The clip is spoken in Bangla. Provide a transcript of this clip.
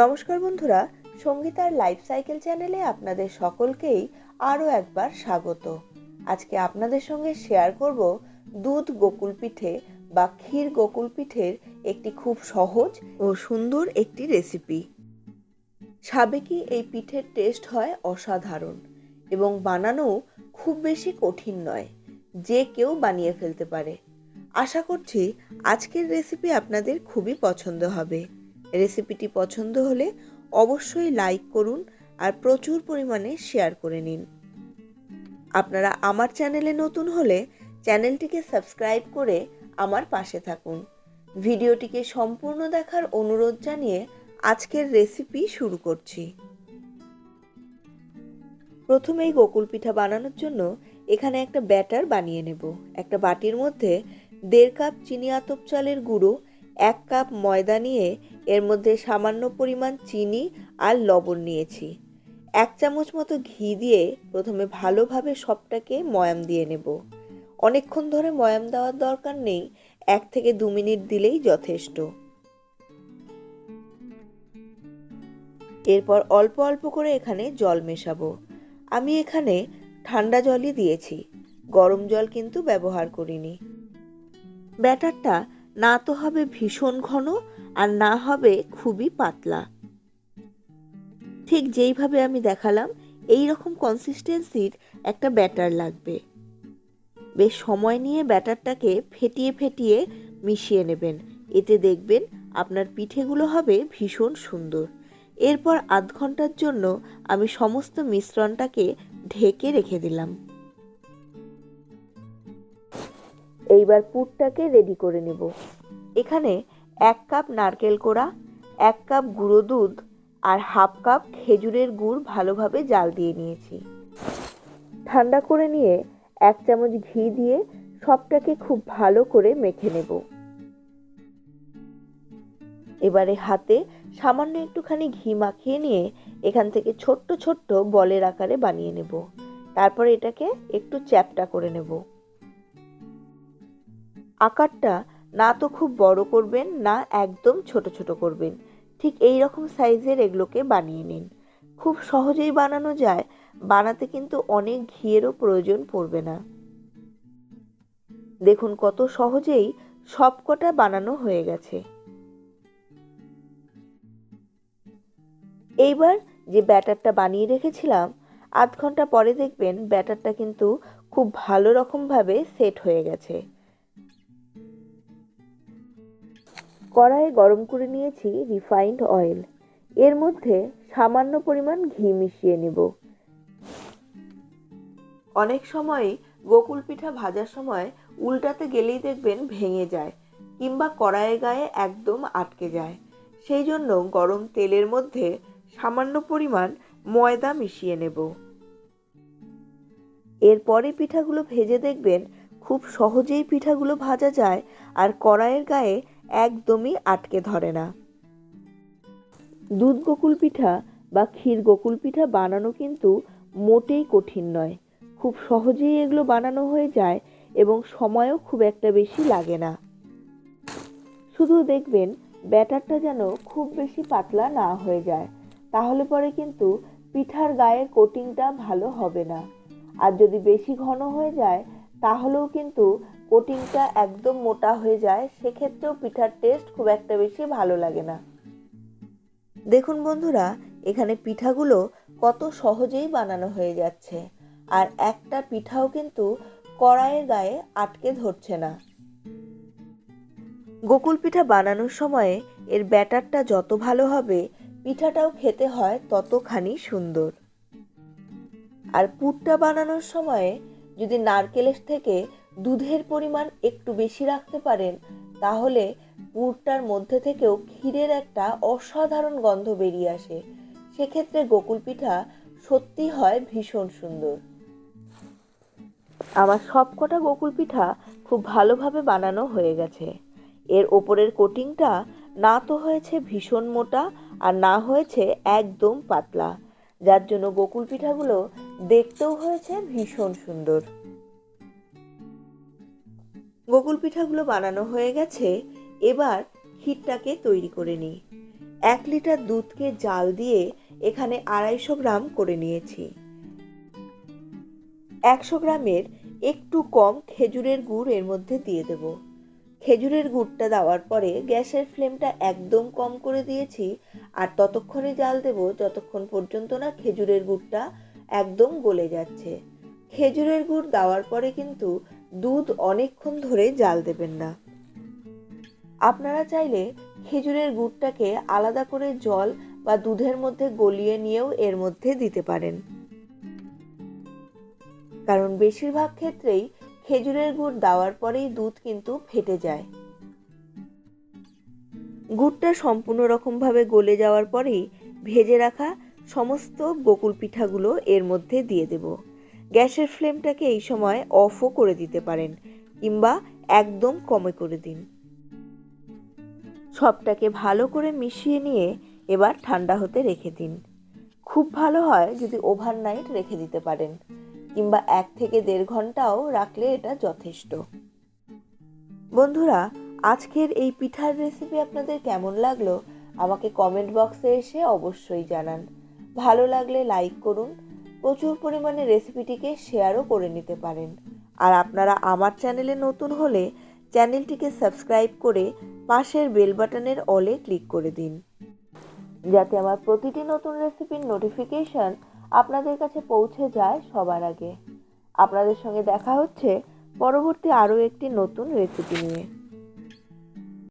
নমস্কার বন্ধুরা, সঙ্গীতার লাইফ সাইকেল চ্যানেলে আপনাদের সকলকেই আরও একবার স্বাগত। আজকে আপনাদের সঙ্গে শেয়ার করব দুধ গোকুল পিঠে বা ক্ষীর গোকুল পিঠের একটি খুব সহজ ও সুন্দর একটি রেসিপি সাবেকি এই পিঠের টেস্ট হয় অসাধারণ এবং বানানো খুব বেশি কঠিন নয়, যে কেউ বানিয়ে ফেলতে পারে। আশা করছি আজকের রেসিপি আপনাদের খুবই পছন্দ হবে। রেসিপিটি পছন্দ হলে অবশ্যই লাইক করুন আর প্রচুর পরিমাণে শেয়ার করে নিন। আপনারা আমার চ্যানেলে নতুন হলে চ্যানেলটিকে সাবস্ক্রাইব করে আমার পাশে থাকুন। ভিডিওটিকে সম্পূর্ণ দেখার অনুরোধ জানিয়ে আজকের রেসিপি শুরু করছি। প্রথমেই গোকুল পিঠা বানানোর জন্য এখানে একটা ব্যাটার বানিয়ে নেব। একটা বাটির মধ্যে দেড় কাপ চিনি আতপ চালের গুঁড়ো, এক কাপ ময়দা নিয়ে এর মধ্যে সামান্য পরিমাণ চিনি আর লবণ নিয়েছি। এক চামচ মতো ঘি দিয়ে প্রথমে ভালোভাবে সবটাকে ময়াম দিয়ে নেব। অনেকক্ষণ ধরে ময়াম দেওয়ার দরকার নেই, এক থেকে দু মিনিট দিলেই যথেষ্ট। এরপর অল্প অল্প করে এখানে জল মেশাবো। আমি এখানে ঠান্ডা জলই দিয়েছি। গরম জল কিন্তু ব্যবহার করিনি। ব্যাটারটা না তো হবে ভীষণ ঘন আর না হবে খুবই পাতলা। ঠিক যেইভাবে আমি দেখালাম এই রকম কনসিস্টেন্সির একটা ব্যাটার লাগবে। বেশ সময় নিয়ে ব্যাটারটাকে ফেটিয়ে ফেটিয়ে মিশিয়ে নেবেন। এতে দেখবেন আপনার পিঠেগুলো হবে ভীষণ সুন্দর। এরপর আধ ঘণ্টার জন্য আমি সমস্ত মিশ্রণটাকে ঢেকে রেখে দিলাম। এইবার পুরটাকে রেডি করে নেব। এখানে এক কাপ নারকেল কোড়া, এক কাপ গুঁড়ো দুধ আর হাফ কাপ খেজুরের গুড় ভালোভাবে জাল দিয়ে নিয়েছি। ঠান্ডা করে নিয়ে এক চামচ ঘি দিয়ে সবটাকে খুব ভালো করে মেখে নেব। এবারে হাতে সামান্য একটুখানি ঘি মাখিয়ে নিয়ে এখান থেকে ছোট্ট ছোট্ট বলের আকারে বানিয়ে নেব। তারপর এটাকে একটু চ্যাপটা করে নেব। আকারটা না তো খুব বড় করবেন, না একদম ছোট ছোট করবেন। ঠিক এই রকম সাইজের এগুলোকে বানিয়ে নিন। খুব সহজেই বানানো যায়, বানাতে কিন্তু অনেক ঘিয়েরও প্রয়োজন পড়বে না। দেখুন কত সহজেই সবকটা বানানো হয়ে গেছে। এইবার যে ব্যাটারটা বানিয়ে রেখেছিলাম, আধ ঘণ্টা পরে দেখবেন ব্যাটারটা কিন্তু খুব ভালো রকমভাবে সেট হয়ে গেছে। কড়াইয়ে গরম করে নিয়েছি রিফাইন্ড অয়েল। এর মধ্যে সামান্য পরিমাণ ঘি মিশিয়ে নেব। অনেক সময় গোকুল পিঠা ভাজার সময় উল্টাতে গেলেই দেখবেন ভেঙে যায় কিংবা কড়াইয়ে গায়ে একদম আটকে যায়। সেই জন্য গরম তেলের মধ্যে সামান্য পরিমাণ ময়দা মিশিয়ে নেব। এরপরে পিঠাগুলো ভেজে দেখবেন খুব সহজেই পিঠাগুলো ভাজা যায় আর কড়াইয়ের গায়ে একদমই আটকে ধরে না। দুধ গোকুল পিঠা বা ক্ষীর গোকুল পিঠা বানানো কিন্তু মোটেই কঠিন নয়। খুব সহজেই এগুলো বানানো হয়ে যায় এবং সময়ও খুব একটা বেশি লাগে না। শুধু দেখবেন, ব্যাটারটা যেন খুব বেশি পাতলা না হয়ে যায়। তাহলে পরে কিন্তু পিঠার গায়ের কোটিংটা ভালো হবে না। আর যদি বেশি ঘন হয়ে যায়, তাহলেও কিন্তু কোটিংটা একদম মোটা হয়ে যায়, সেক্ষেত্রেও পিঠার টেস্ট খুব একটা বেশি ভালো লাগে না। দেখুন বন্ধুরা, এখানে পিঠাগুলো কত সহজেই বানানো হয়ে যাচ্ছে। আর একটা পিঠাও কিন্তু কড়াইয়ের গায়ে আটকে ধরছে না। গোকুল পিঠা বানানোর সময়ে এর ব্যাটারটা যত ভালো হবে, পিঠাটাও খেতে হয় ততখানি সুন্দর। আর পুরটা বানানোর সময়ে যদি নারকেলের থেকে দুধের পরিমাণ একটু বেশি রাখতে পারেন, তাহলে পুরটার মধ্যে থেকেও ক্ষীরের একটা অসাধারণ গন্ধ বেরিয়ে আসে। সেক্ষেত্রে গোকুল পিঠা সত্যি হয় ভীষণ সুন্দর। আমার সবকটা গোকুল পিঠা খুব ভালোভাবে বানানো হয়ে গেছে। এর ওপরের কোটিংটা না তো হয়েছে ভীষণ মোটা আর না হয়েছে একদম পাতলা, যার জন্য গোকুল পিঠাগুলো দেখতেও হয়েছে ভীষণ সুন্দর। গোকুল পিঠাগুলো বানানো হয়ে গেছে, এবার ক্ষীরটাকে তৈরি করে নিই। এক লিটার দুধকে জাল দিয়ে এখানে আড়াইশো গ্রাম করে নিয়েছি। একশো গ্রামের একটু কম খেজুরের গুড় এর মধ্যে দিয়ে দেব। খেজুরের গুড়টা দেওয়ার পরে গ্যাসের ফ্লেমটা একদম কম করে দিয়েছি আর ততক্ষণে জাল দেব যতক্ষণ পর্যন্ত না খেজুরের গুড়টা একদম গলে যাচ্ছে। খেজুরের গুড় দেওয়ার পরে কিন্তু দুধ অনেকক্ষণ ধরে জাল দেবেন না। আপনারা চাইলে খেজুরের গুড়টাকে আলাদা করে জল বা দুধের মধ্যে গলিয়ে নিয়েও এর মধ্যে দিতে পারেন। কারণ বেশিরভাগ ক্ষেত্রেই খেজুরের গুড় দেওয়ার পরেই দুধ কিন্তু ফেটে যায়। গুড়টা সম্পূর্ণ রকমভাবে গলে যাওয়ার পরেই ভেজে রাখা সমস্ত বকুল পিঠাগুলো এর মধ্যে দিয়ে দেব। গ্যাসের ফ্লেমটাকে এই সময় অফও করে দিতে পারেন কিংবা একদম কমে করে দিন। সবটাকে ভালো করে মিশিয়ে নিয়ে এবার ঠান্ডা হতে রেখে দিন। খুব ভালো হয় যদি ওভারনাইট রেখে দিতে পারেন কিংবা এক থেকে দেড় ঘন্টাও রাখলে এটা যথেষ্ট। বন্ধুরা, আজকের এই পিঠার রেসিপি আপনাদের কেমন লাগল? আমাকে কমেন্ট বক্সে এসে অবশ্যই জানান। ভালো লাগলে লাইক করুন প্রচুর পরিমাণে রেসিপিটিকে শেয়ারও করে নিতে পারেন। আর আপনারা আমার চ্যানেলে নতুন হলে চ্যানেলটিকে সাবস্ক্রাইব করে পাশের বেল বাটনের অলে ক্লিক করে দিন। যাতে আমার প্রতিটি নতুন রেসিপির নোটিফিকেশন আপনাদের কাছে পৌঁছে যায় সবার আগে। আপনাদের সঙ্গে দেখা হচ্ছে পরবর্তী আরও একটি নতুন রেসিপি নিয়ে।